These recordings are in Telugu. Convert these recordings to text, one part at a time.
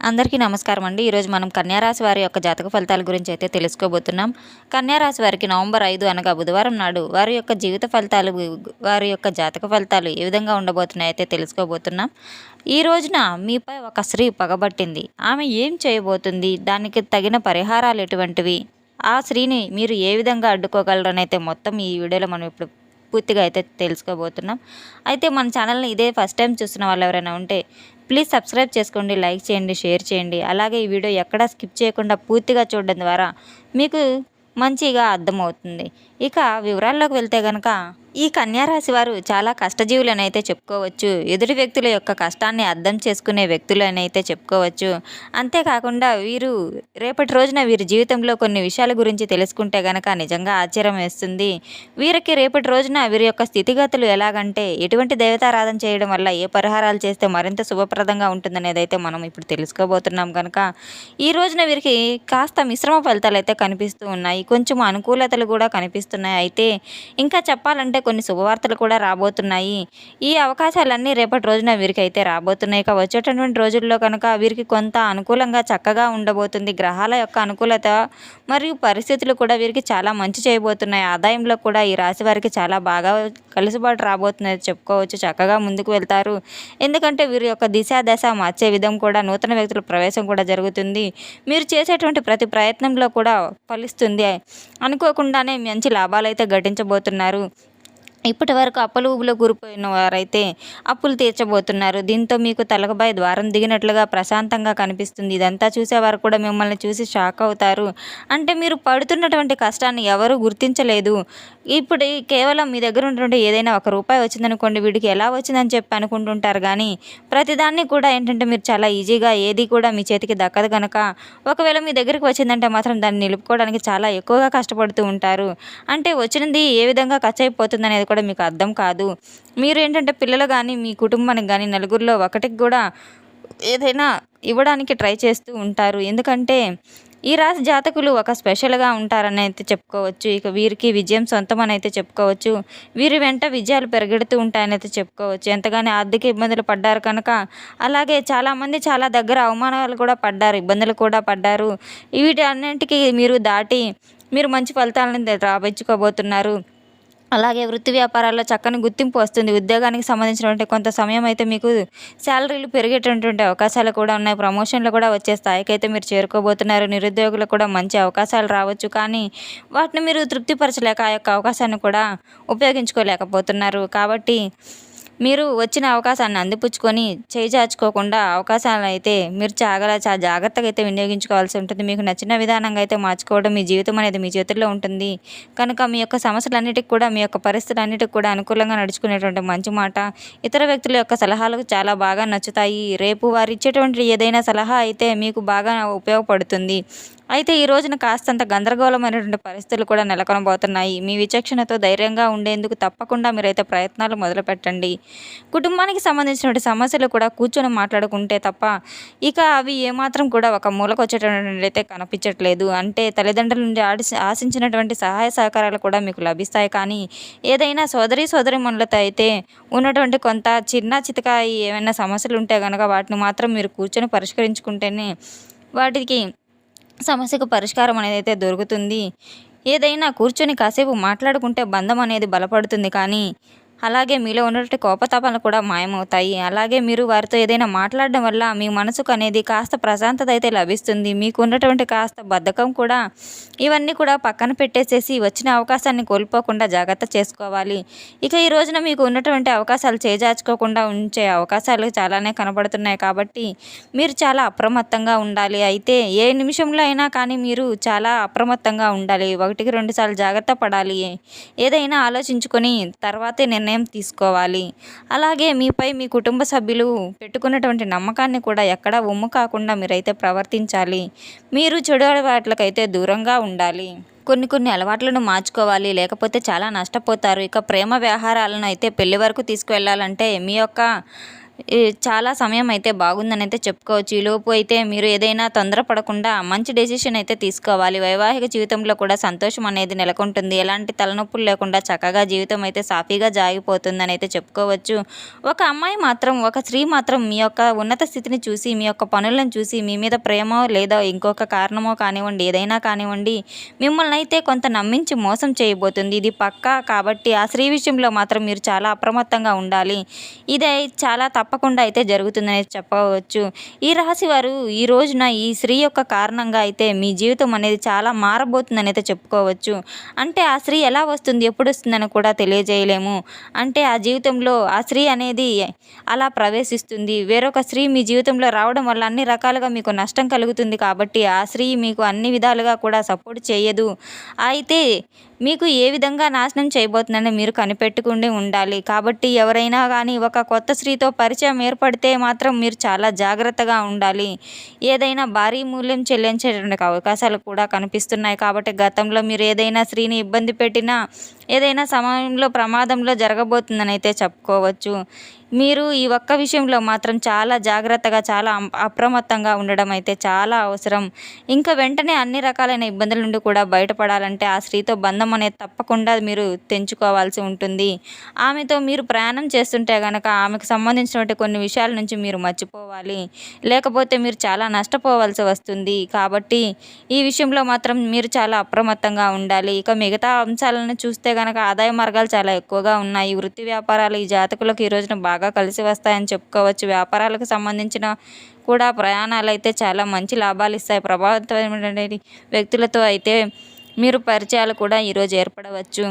అందరికీ నమస్కారం అండి. ఈరోజు మనం కన్యారాశి వారి యొక్క జాతక ఫలితాల గురించి అయితే తెలుసుకోబోతున్నాం. కన్యారాశి వారికి నవంబర్ ఐదు అనగా బుధవారం నాడు వారి యొక్క జీవిత ఫలితాలు వారి యొక్క జాతక ఫలితాలు ఏ విధంగా ఉండబోతున్నాయి అయితే తెలుసుకోబోతున్నాం. ఈ రోజున మీపై ఒక స్త్రీ పగబట్టింది. ఆమె ఏం చేయబోతుంది? దానికి తగిన పరిహారాలు ఎటువంటివి? ఆ స్త్రీని మీరు ఏ విధంగా అడ్డుకోగలరనైతే మొత్తం ఈ వీడియోలో మనం ఇప్పుడు పూర్తిగా అయితే తెలుసుకోబోతున్నాం. అయితే మన ఛానల్ని ఇదే ఫస్ట్ టైం చూస్తున్న వాళ్ళు ఎవరైనా ఉంటే ప్లీజ్ సబ్స్క్రైబ్ చేసుకోండి లైక్ చేయండి షేర్ చేయండి. అలాగే ఈ వీడియో ఎక్కడా స్కిప్ చేయకుండా పూర్తిగా చూడడం ద్వారా మీకు మంచిగా అర్థమవుతుంది. ఇక వివరాల్లోకి వెళ్తే కనుక ఈ కన్యారాశి వారు చాలా కష్టజీవులనైతే చెప్పుకోవచ్చు. ఎదుటి వ్యక్తుల యొక్క కష్టాన్ని అర్థం చేసుకునే వ్యక్తులనైతే చెప్పుకోవచ్చు. అంతేకాకుండా వీరు రేపటి రోజున వీరి జీవితంలో కొన్ని విషయాల గురించి తెలుసుకుంటే గనక నిజంగా ఆశ్చర్యం వేస్తుంది. వీరికి రేపటి రోజున వీరి యొక్క స్థితిగతులు ఎలాగంటే ఎటువంటి దేవతారాధన చేయడం వల్ల ఏ పరిహారాలు చేస్తే మరింత శుభప్రదంగా ఉంటుందనేది అయితే మనం ఇప్పుడు తెలుసుకోబోతున్నాం కనుక ఈ రోజున వీరికి కాస్త మిశ్రమ ఫలితాలు అయితే కనిపిస్తూ ఉన్నాయి. కొంచెం అనుకూలతలు కూడా కనిపిస్తున్నాయి. అయితే ఇంకా చెప్పాలంటే కొన్ని శుభవార్తలు కూడా రాబోతున్నాయి. ఈ అవకాశాలన్నీ రేపటి రోజున వీరికి అయితే రాబోతున్నాయి ఇక వచ్చేటటువంటి రోజుల్లో కనుక వీరికి కొంత అనుకూలంగా చక్కగా ఉండబోతుంది. గ్రహాల యొక్క అనుకూలత మరియు పరిస్థితులు కూడా వీరికి చాలా మంచి చేయబోతున్నాయి. ఆదాయంలో కూడా ఈ రాశి వారికి చాలా బాగా కలిసిబాటు రాబోతున్నది చెప్పుకోవచ్చు. చక్కగా ముందుకు వెళ్తారు. ఎందుకంటే వీరి యొక్క దిశ దశ మార్చే విధం కూడా నూతన వ్యక్తుల ప్రవేశం కూడా జరుగుతుంది. మీరు చేసేటువంటి ప్రతి ప్రయత్నంలో కూడా ఫలిస్తుంది. అనుకోకుండానే మంచి లాభాలు అయితే గడించబోతున్నారు ఇప్పటి వరకు అప్పులు కూరిపోయిన వారైతే అప్పులు తీర్చబోతున్నారు. దీంతో మీకు తలకబాయ్ ద్వారం దిగినట్లుగా ప్రశాంతంగా కనిపిస్తుంది. ఇదంతా చూసేవారు కూడా మిమ్మల్ని చూసి షాక్ అవుతారు. అంటే మీరు పడుతున్నటువంటి కష్టాన్ని ఎవరు గుర్తించలేదు. ఇప్పుడు కేవలం మీ దగ్గర ఉన్నటువంటి ఏదైనా ఒక రూపాయి వచ్చిందనుకోండి వీడికి ఎలా వచ్చిందని చెప్పి అనుకుంటుంటారు. కానీ ప్రతిదాన్ని కూడా ఏంటంటే మీరు చాలా ఈజీగా ఏది కూడా మీ చేతికి దక్కదు కనుక ఒకవేళ మీ దగ్గరికి వచ్చిందంటే మాత్రం దాన్ని నిలుపుకోవడానికి చాలా ఎక్కువగా కష్టపడుతూ ఉంటారు. అంటే వచ్చినది ఏ విధంగా ఖర్చు అయిపోతుంది అనేది కూడా మీకు అర్థం కాదు. మీరు ఏంటంటే పిల్లలు కానీ మీ కుటుంబానికి కానీ నలుగురిలో ఒకటికి కూడా ఏదైనా ఇవ్వడానికి ట్రై చేస్తూ ఉంటారు. ఎందుకంటే ఈ రాశి జాతకులు ఒక స్పెషల్గా ఉంటారని అయితే చెప్పుకోవచ్చు. ఇక వీరికి విజయం సొంతం అని అయితే చెప్పుకోవచ్చు. వీరి వెంట విజయాలు పెరిగెడుతూ ఉంటాయని అయితే చెప్పుకోవచ్చు. ఎంతగానో ఆర్థిక ఇబ్బందులు పడ్డారు కనుక అలాగే చాలామంది చాలా దగ్గర అవమానాలు కూడా పడ్డారు ఇబ్బందులు కూడా పడ్డారు. వీటి అన్నింటికి మీరు దాటి మీరు మంచి ఫలితాలను రాబించుకోబోతున్నారు అలాగే వృత్తి వ్యాపారాల్లో చక్కని గుర్తింపు వస్తుంది. ఉద్యోగానికి సంబంధించినటువంటి కొంత సమయం అయితే మీకు శాలరీలు పెరిగేటటువంటి అవకాశాలు కూడా ఉన్నాయి. ప్రమోషన్లు కూడా వచ్చే స్థాయికి అయితే మీరు చేరుకోబోతున్నారు. నిరుద్యోగులకు కూడా మంచి అవకాశాలు రావచ్చు. కానీ వాటిని మీరు తృప్తిపరచలేక ఆ యొక్క అవకాశాన్ని కూడా ఉపయోగించుకోలేకపోతున్నారు. కాబట్టి మీరు వచ్చిన అవకాశాన్ని అందిపుచ్చుకొని చేజార్చుకోకుండా అవకాశాలను అయితే మీరు చాలా చాలా జాగ్రత్తగా అయితే వినియోగించుకోవాల్సి ఉంటుంది. మీకు నచ్చిన విధానంగా అయితే మార్చుకోవడం మీ జీవితం అనేది మీ చేతుల్లో ఉంటుంది. కనుక మీ యొక్క సమస్యలన్నిటికి కూడా మీ యొక్క పరిస్థితులన్నిటికి కూడా అనుకూలంగా నడుచుకునేటువంటి మంచి మాట. ఇతర వ్యక్తుల యొక్క సలహాలు చాలా బాగా నచ్చుతాయి. రేపు వారు ఇచ్చేటువంటి ఏదైనా సలహా అయితే మీకు బాగా ఉపయోగపడుతుంది. అయితే ఈ రోజున కాస్తంత గందరగోళమైనటువంటి పరిస్థితులు కూడా నెలకొనబోతున్నాయి. మీ విచక్షణతో ధైర్యంగా ఉండేందుకు తప్పకుండా మీరైతే ప్రయత్నాలు మొదలుపెట్టండి. కుటుంబానికి సంబంధించినటువంటి సమస్యలు కూడా కూర్చొని మాట్లాడుకుంటే తప్ప ఇక అవి ఏమాత్రం కూడా ఒక మూలకు వచ్చేటటువంటి అయితే కనిపించట్లేదు. అంటే తల్లిదండ్రుల నుండి ఆడి ఆశించినటువంటి సహాయ సహకారాలు కూడా మీకు లభిస్తాయి. కానీ ఏదైనా సోదరి సోదరి మనులతో అయితే ఉన్నటువంటి కొంత చిన్న చితక ఏమైనా సమస్యలు ఉంటే కనుక వాటిని మాత్రం మీరు కూర్చొని పరిష్కరించుకుంటేనే వాటికి సమస్యకు పరిష్కారం అనేది అయితే దొరుకుతుంది. ఏదైనా కూర్చొని కాసేపు మాట్లాడుకుంటే బంధం అనేది బలపడుతుంది కానీ అలాగే మీలో ఉన్నటువంటి కోపతాపాలు కూడా మాయమవుతాయి. అలాగే మీరు వారితో ఏదైనా మాట్లాడడం వల్ల మీ మనసుకు అనేది కాస్త ప్రశాంతత అయితే లభిస్తుంది. మీకు ఉన్నటువంటి కాస్త బద్ధకం కూడా ఇవన్నీ కూడా పక్కన పెట్టేసేసి వచ్చిన అవకాశాన్ని కోల్పోకుండా జాగ్రత్త చేసుకోవాలి. ఇక ఈ రోజున మీకు ఉన్నటువంటి అవకాశాలు చేజార్చుకోకుండా ఉంచే అవకాశాలు చాలానే కనబడుతున్నాయి కాబట్టి మీరు చాలా అప్రమత్తంగా ఉండాలి. అయితే ఏ నిమిషంలో అయినా కానీ మీరు చాలా అప్రమత్తంగా ఉండాలి. ఒకటికి రెండు సార్లు జాగ్రత్త పడాలి. ఏదైనా ఆలోచించుకొని తర్వాతే నిర్ణయం నిర్ణయం తీసుకోవాలి. అలాగే మీపై మీ కుటుంబ సభ్యులు పెట్టుకున్నటువంటి నమ్మకాన్ని కూడా ఎక్కడా ఉమ్ము కాకుండా మీరైతే ప్రవర్తించాలి. మీరు చెడు అలవాట్లకైతే దూరంగా ఉండాలి. కొన్ని కొన్ని అలవాట్లను మార్చుకోవాలి. లేకపోతే చాలా నష్టపోతారు. ఇక ప్రేమ వ్యవహారాలను అయితే పెళ్ళి వరకు తీసుకువెళ్ళాలంటే మీ యొక్క చాలా సమయం అయితే బాగుందని అయితే చెప్పుకోవచ్చు ఈలోపు అయితే మీరు ఏదైనా తొందరపడకుండా మంచి డెసిషన్ అయితే తీసుకోవాలి. వైవాహిక జీవితంలో కూడా సంతోషం అనేది నెలకొంటుంది. ఎలాంటి తలనొప్పులు లేకుండా చక్కగా జీవితం అయితే సాఫీగా జాగిపోతుందని అయితే చెప్పుకోవచ్చు. ఒక అమ్మాయి మాత్రం ఒక స్త్రీ మాత్రం మీ యొక్క ఉన్నత స్థితిని చూసి మీ యొక్క పనులను చూసి మీ మీద ప్రేమో లేదా ఇంకొక కారణమో కానివ్వండి ఏదైనా కానివ్వండి మిమ్మల్ని అయితే కొంత నమ్మించి మోసం చేయబోతుంది. ఇది పక్కా కాబట్టి ఆ స్త్రీ విషయంలో మాత్రం మీరు చాలా అప్రమత్తంగా ఉండాలి. ఇదే చాలా తప్పకుండా అయితే జరుగుతుందని చెప్పవచ్చు. ఈ రాశి వారు ఈ రోజున ఈ స్త్రీ యొక్క కారణంగా అయితే మీ జీవితం అనేది చాలా మారబోతుందని అయితే చెప్పుకోవచ్చు. అంటే ఆ స్త్రీ ఎలా వస్తుంది ఎప్పుడు వస్తుందని కూడా తెలియజేయలేము. అంటే ఆ జీవితంలో ఆ స్త్రీ అనేది అలా ప్రవేశిస్తుంది. వేరొక స్త్రీ మీ జీవితంలో రావడం వల్ల అన్ని రకాలుగా మీకు నష్టం కలుగుతుంది కాబట్టి ఆ స్త్రీ మీకు అన్ని విధాలుగా కూడా సపోర్ట్ చేయదు. అయితే మీకు ఏ విధంగా నాశనం చేయబోతుందని మీరు కనిపెట్టుకుండి ఉండాలి. కాబట్టి ఎవరైనా కానీ ఒక కొత్త స్త్రీతో పరిచయం ఏర్పడితే మాత్రం మీరు చాలా జాగ్రత్తగా ఉండాలి. ఏదైనా భారీ మూల్యం చెల్లించేటువంటి అవకాశాలు కూడా కనిపిస్తున్నాయి. కాబట్టి గతంలో మీరు ఏదైనా స్త్రీని ఇబ్బంది పెట్టినా ఏదైనా సమయంలో ప్రమాదంలో జరగబోతుందని అయితే చెప్పుకోవచ్చు. మీరు ఈ ఒక్క విషయంలో మాత్రం చాలా జాగ్రత్తగా చాలా అప్రమత్తంగా ఉండడం అయితే చాలా అవసరం. ఇంకా వెంటనే అన్ని రకాలైన ఇబ్బందుల నుండి కూడా బయటపడాలంటే ఆ స్త్రీతో బంధం అనేది తప్పకుండా మీరు తెంచుకోవాల్సి ఉంటుంది. ఆమెతో మీరు ప్రయాణం చేస్తుంటే కనుక ఆమెకు సంబంధించినటువంటి కొన్ని విషయాల నుంచి మీరు మర్చిపోవాలి. లేకపోతే మీరు చాలా నష్టపోవాల్సి వస్తుంది. కాబట్టి ఈ విషయంలో మాత్రం మీరు చాలా అప్రమత్తంగా ఉండాలి. ఇక మిగతా అంశాలను చూస్తే కనుక ఆదాయ మార్గాలు చాలా ఎక్కువగా ఉన్నాయి. వృత్తి వ్యాపారాలు ఈ జాతకులకు ఈ రోజున బాగా బాగా కలిసి వస్తాయని చెప్పుకోవచ్చు. వ్యాపారాలకు సంబంధించిన కూడా ప్రయాణాలు అయితే చాలా మంచి లాభాలు ఇస్తాయి. ప్రభావితమైన వ్యక్తులతో అయితే మీరు పరిచయాలు కూడా ఈరోజు ఏర్పడవచ్చు.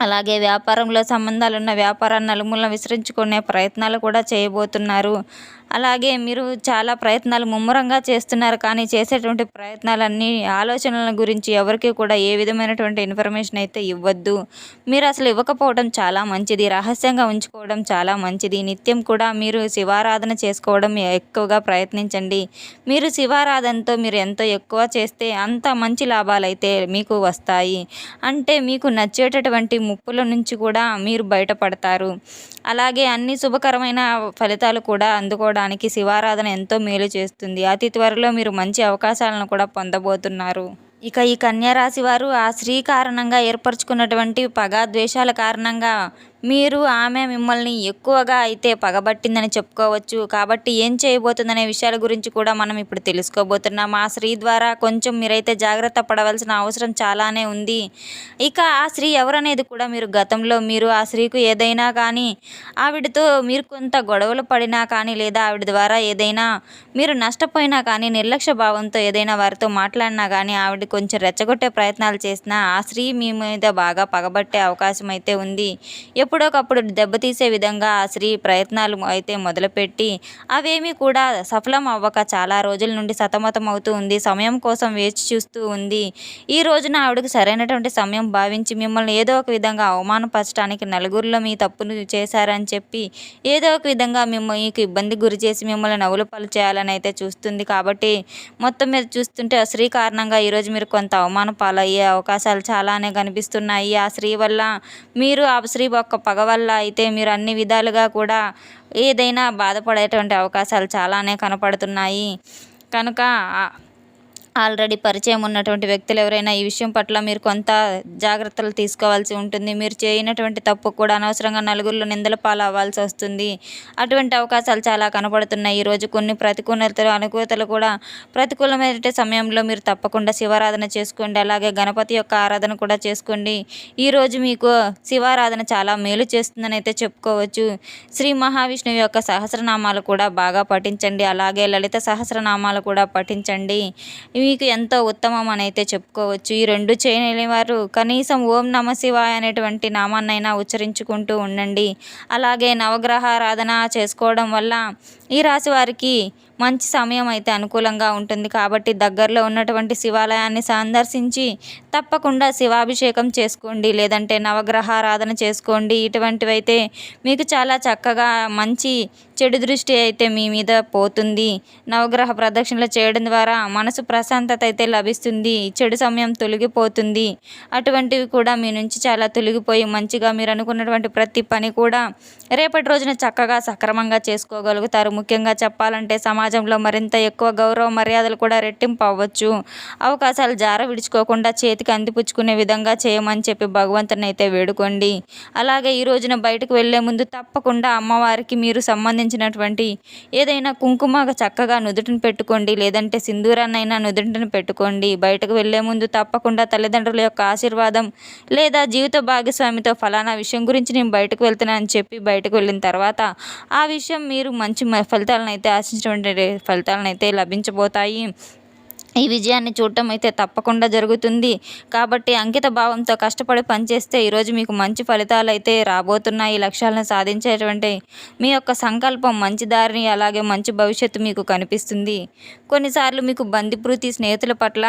అలాగే వ్యాపారంలో సంబంధాలున్న వ్యాపారాన్ని నలుమూలన విస్తరించుకునే ప్రయత్నాలు కూడా చేయబోతున్నారు. అలాగే మీరు చాలా ప్రయత్నాలు ముమ్మరంగా చేస్తున్నారు. కానీ చేసేటువంటి ప్రయత్నాలన్నీ ఆలోచనల గురించి ఎవరికి కూడా ఏ విధమైనటువంటి ఇన్ఫర్మేషన్ అయితే ఇవ్వద్దు. మీరు అసలు ఇవ్వకపోవడం చాలా మంచిది. రహస్యంగా ఉంచుకోవడం చాలా మంచిది. నిత్యం కూడా మీరు శివారాధన చేసుకోవడం ఎక్కువగా ప్రయత్నించండి. మీరు శివారాధనతో మీరు ఎంతో ఎక్కువ చేస్తే అంత మంచి లాభాలు అయితే మీకు వస్తాయి. అంటే మీకు నచ్చేటటువంటి ముప్పుల నుంచి కూడా మీరు బయటపడతారు. అలాగే అన్ని శుభకరమైన ఫలితాలు కూడా అందుకోవడానికి శివారాధన ఎంతో మేలు చేస్తుంది. అతి త్వరలో మీరు మంచి అవకాశాలను కూడా పొందబోతున్నారు. ఇక ఈ కన్యా రాశి వారు ఆ స్త్రీ కారణంగా ఏర్పరచుకున్నటువంటి పగ ద్వేషాల కారణంగా మీరు ఆమె మిమ్మల్ని ఎక్కువగా అయితే పగబట్టిందని చెప్పుకోవచ్చు. కాబట్టి ఏం చేయబోతుందనే విషయాల గురించి కూడా మనం ఇప్పుడు తెలుసుకోబోతున్నాం. ఆ స్త్రీ ద్వారా కొంచెం మీరైతే జాగ్రత్త పడవలసిన అవసరం చాలానే ఉంది. ఇక ఆ స్త్రీ ఎవరనేది కూడా మీరు గతంలో మీరు ఆ స్త్రీకు ఏదైనా కానీ ఆవిడతో మీరు కొంత గొడవలు పడినా కానీ లేదా ఆవిడ ద్వారా ఏదైనా మీరు నష్టపోయినా కానీ నిర్లక్ష్య భావంతో ఏదైనా వారితో మాట్లాడినా కానీ ఆవిడ కొంచెం రెచ్చగొట్టే ప్రయత్నాలు చేసినా ఆ స్త్రీ మీ మీద బాగా పగబట్టే అవకాశం అయితే ఉంది. ఎప్పుడు ఎప్పుడోకప్పుడు దెబ్బతీసే విధంగా ఆ స్త్రీ ప్రయత్నాలు అయితే మొదలుపెట్టి అవేమీ కూడా సఫలం అవ్వక చాలా రోజుల నుండి సతమతం అవుతూ ఉంది సమయం కోసం వేచి చూస్తూ ఉంది. ఈ రోజున ఆవిడకి సరైనటువంటి సమయం భావించి మిమ్మల్ని ఏదో ఒక విధంగా అవమానపరచడానికి నలుగురిలో మీ తప్పును చేశారని చెప్పి ఏదో ఒక విధంగా మిమ్మల్ని మీకు ఇబ్బంది గురి చేసి మిమ్మల్ని నవ్వులు పాలు చేయాలని అయితే చూస్తుంది. కాబట్టి మొత్తం మీద చూస్తుంటే ఆ స్త్రీ కారణంగా ఈరోజు మీరు కొంత అవమాన పాలయ్యే అవకాశాలు చాలానే కనిపిస్తున్నాయి. ఆ స్త్రీ వల్ల మీరు ఆ స్త్రీ యొక్క పగ వల్ల అయితే మీరు అన్ని విధాలుగా కూడా ఏదైనా బాధపడేటువంటి అవకాశాలు చాలానే కనపడుతున్నాయి. కనుక ఆల్రెడీ పరిచయం ఉన్నటువంటి వ్యక్తులు ఎవరైనా ఈ విషయం పట్ల మీరు కొంత జాగ్రత్తలు తీసుకోవాల్సి ఉంటుంది. మీరు చేయనటువంటి తప్పు కూడా అనవసరంగా నలుగురిలో నిందల పాలు అవ్వాల్సి వస్తుంది. అటువంటి అవకాశాలు చాలా కనపడుతున్నాయి ఈరోజు కొన్ని ప్రతికూలతలు అనుకూలతలు కూడా ప్రతికూలమైన సమయంలో మీరు తప్పకుండా శివారాధన చేసుకోండి. అలాగే గణపతి యొక్క ఆరాధన కూడా చేసుకోండి. ఈరోజు మీకు శివారాధన చాలా మేలు చేస్తుందని అయితే చెప్పుకోవచ్చు. శ్రీ మహావిష్ణువు యొక్క సహస్రనామాలు కూడా బాగా పఠించండి. అలాగే లలిత సహస్రనామాలు కూడా పఠించండి. మీకు ఎంతో ఉత్తమం అని అయితే చెప్పుకోవచ్చు. ఈ రెండు చేయలేని వారు కనీసం ఓం నమ శివాయ అనేటువంటి నామాన్నైనా ఉచ్చరించుకుంటూ ఉండండి. అలాగే నవగ్రహారాధన చేసుకోవడం వల్ల ఈ రాశి వారికి మంచి సమయం అయితే అనుకూలంగా ఉంటుంది. కాబట్టి దగ్గరలో ఉన్నటువంటి శివాలయాన్ని సందర్శించి తప్పకుండా శివాభిషేకం చేసుకోండి. లేదంటే నవగ్రహారాధన చేసుకోండి. ఇటువంటివైతే మీకు చాలా చక్కగా మంచి చెడు దృష్టి అయితే మీ మీద పోతుంది. నవగ్రహ ప్రదక్షిణలు చేయడం ద్వారా మనసు ప్రశాంతత అయితే లభిస్తుంది. చెడు సమయం తొలగిపోతుంది. అటువంటివి కూడా మీ నుంచి చాలా తొలగిపోయి మంచిగా మీరు అనుకున్నటువంటి ప్రతి పని కూడా రేపటి రోజున చక్కగా సక్రమంగా చేసుకోగలుగుతారు. ముఖ్యంగా చెప్పాలంటే సమాజంలో మరింత ఎక్కువ గౌరవ మర్యాదలు కూడా రెట్టింపు అవ్వచ్చు అవకాశాలు జార విడుచుకోకుండా చేతికి అందిపుచ్చుకునే విధంగా చేయమని చెప్పి భగవంతుని అయితే వేడుకోండి. అలాగే ఈ రోజున బయటకు వెళ్ళే ముందు తప్పకుండా అమ్మవారికి మీరు సంబంధించినటువంటి ఏదైనా కుంకుమ చక్కగా నుదుటిని పెట్టుకోండి లేదంటే సింధూరాన్నైనా నుదుటిని పెట్టుకోండి. బయటకు వెళ్ళే ముందు తప్పకుండా తల్లిదండ్రుల యొక్క ఆశీర్వాదం లేదా జీవిత భాగస్వామితో ఫలానా విషయం గురించి నేను బయటకు వెళ్తున్నాను అని చెప్పి బయటకు వెళ్ళిన తర్వాత ఆ విషయం మీరు మంచి మ- ఫలితాలను అయితే ఆశించినటువంటి ఫలితాలను అయితే లభించబోతాయి. ఈ విజయాన్ని చూడటం అయితే తప్పకుండా జరుగుతుంది. కాబట్టి అంకిత భావంతో కష్టపడి పనిచేస్తే ఈరోజు మీకు మంచి ఫలితాలు అయితే రాబోతున్నాయి. ఈ లక్ష్యాలను సాధించేటువంటి మీ యొక్క సంకల్పం మంచి దారిని అలాగే మంచి భవిష్యత్తు మీకు కనిపిస్తుంది. కొన్నిసార్లు మీకు బందిప్రీతి స్నేహితుల పట్ల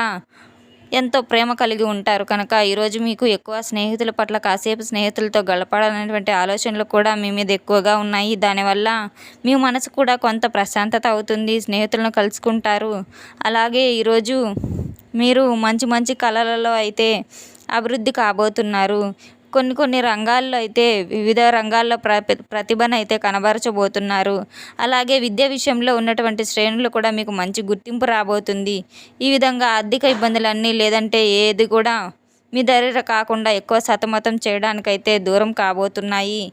ఎంతో ప్రేమ కలిగి ఉంటారు. కనుక ఈరోజు మీకు ఎక్కువ స్నేహితుల పట్ల కాసేపు స్నేహితులతో గడపాలనేటువంటి ఆలోచనలు కూడా మీ మీద ఎక్కువగా ఉన్నాయి. దానివల్ల మీ మనసు కూడా కొంత ప్రశాంతత అవుతుంది. స్నేహితులను కలుసుకుంటారు. అలాగే ఈరోజు మీరు మంచి మంచి కళలలో అయితే అభివృద్ధి కాబోతున్నారు. కొన్ని కొన్ని రంగాల్లో అయితే వివిధ రంగాల్లో ప్ర ప్రతిభను అయితే కనబరచబోతున్నారు. అలాగే విద్య విషయంలో ఉన్నటువంటి శ్రేణులు కూడా మీకు మంచి గుర్తింపు రాబోతుంది. ఈ విధంగా ఆర్థిక ఇబ్బందులన్నీ లేదంటే ఏది కూడా మీ దగ్గర కాకుండా ఎక్కువ సతమతం చేయడానికైతే దూరం కాబోతున్నాయి.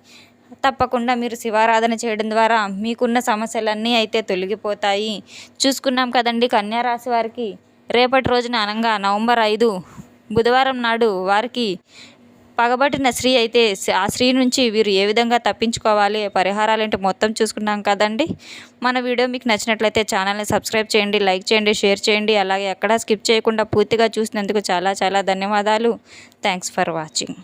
తప్పకుండా మీరు శివారాధన చేయడం ద్వారా మీకున్న సమస్యలన్నీ అయితే తొలగిపోతాయి. చూసుకున్నాం కదండి కన్యా రాశి వారికి. రేపటి రోజున అనగా నవంబర్ ఐదు బుధవారం నాడు వారికి పగబట్టిన స్త్రీ అయితే ఆ స్త్రీ నుంచి వీరు ఏ విధంగా తప్పించుకోవాలి పరిహారాలు ఏంటి మొత్తం చూసుకున్నాం కదండి. మన వీడియో మీకు నచ్చినట్లయితే ఛానల్ని సబ్స్క్రైబ్ చేయండి లైక్ చేయండి షేర్ చేయండి అలాగే ఎక్కడా స్కిప్ చేయకుండా పూర్తిగా చూసినందుకు చాలా చాలా ధన్యవాదాలు. Thanks for watching.